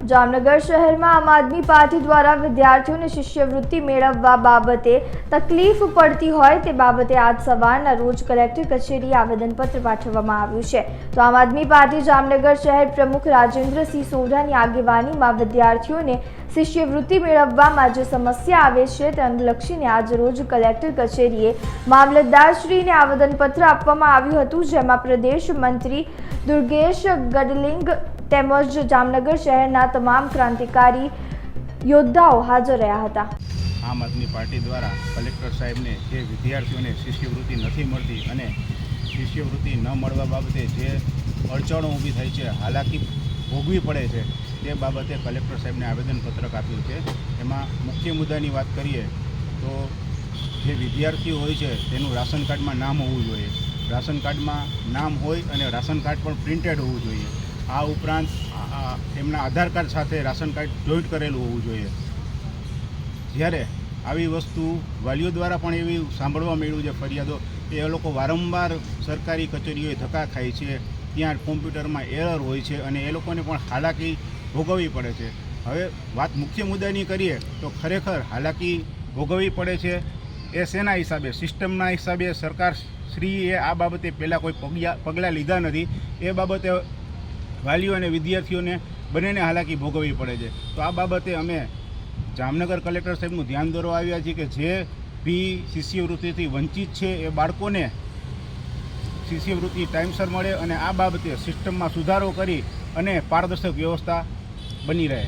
જામનગર શહેરમાં આમ આદમી પાર્ટી દ્વારા વિદ્યાર્થીઓને શિષ્યવૃત્તિ મેળવવા બાબતે તકલીફ પડતી હોય તે બાબતે આજ સવારના રોજ કલેક્ટર કચેરીએ આવેદનપત્ર પાઠવવામાં આવ્યું છે. તો આમ આદમી પાર્ટી જામનગર શહેર પ્રમુખ રાજેન્દ્રસિંહ સોઢાની આગેવાનીમાં વિદ્યાર્થીઓને શિષ્યવૃત્તિ મેળવવામાં જે સમસ્યા આવે છે તે અનુલક્ષીને આજ રોજ કલેક્ટર કચેરીએ મામલતદારશ્રીને આવેદનપત્ર આપવામાં આવ્યું હતું, જેમાં પ્રદેશ મંત્રી દુર્ગેશ ગડલિંગ તેમજ જામનગર શહેરના તમામ ક્રાંતિકારી યોદ્ધાઓ હાજર રહ્યા હતા. આમ આદમી પાર્ટી દ્વારા કલેક્ટર સાહેબને જે વિદ્યાર્થીઓને શિષ્યવૃત્તિ નથી મળતી અને શિષ્યવૃત્તિ ન મળવા બાબતે જે અડચણો ઊભી થઈ છે, હાલાકી ભોગવી પડે છે, તે બાબતે કલેક્ટર સાહેબને આવેદનપત્રક આપ્યું છે. એમાં મુખ્ય મુદ્દાની વાત કરીએ તો જે વિદ્યાર્થીઓ હોય છે, તેનું રાશન કાર્ડમાં નામ હોવું જોઈએ. રાશન કાર્ડમાં નામ હોય અને રાશન કાર્ડ પણ પ્રિન્ટેડ હોવું જોઈએ. આ ઉપરાંત એમના આધાર કાર્ડ સાથે રાશન કાર્ડ જોઈન્ટ કરેલું હોવું જોઈએ. જ્યારે આવી વસ્તુ વાલીઓ દ્વારા પણ એવી સાંભળવા મળ્યું છે, ફરિયાદો, એ લોકો વારંવાર સરકારી કચેરીઓએ ધક્કા ખાય છે, ત્યાં કોમ્પ્યુટરમાં એરર હોય છે અને એ લોકોને પણ હાલાકી ભોગવવી પડે છે. હવે વાત મુખ્ય મુદ્દાની કરીએ તો ખરેખર હાલાકી ભોગવવી પડે છે. એ શેના હિસાબે? સિસ્ટમના હિસાબે સરકાર શ્રીએ આ બાબતે પહેલાં કોઈ પગલાં પગલાં લીધા નથી. એ બાબતે વાલીઓ અને વિદ્યાર્થીઓને બંનેને હાલાકી ભોગવવી પડે છે. તો આ બાબતે અમે જામનગર કલેક્ટર સાહેબનું ધ્યાન દોરવા આવ્યા છીએ કે જે ભી શિષ્યવૃત્તિથી વંચિત છે એ બાળકોને શિષ્યવૃત્તિ ટાઈમસર મળે અને આ બાબતે સિસ્ટમમાં સુધારો કરી અને પારદર્શક વ્યવસ્થા બની રહે.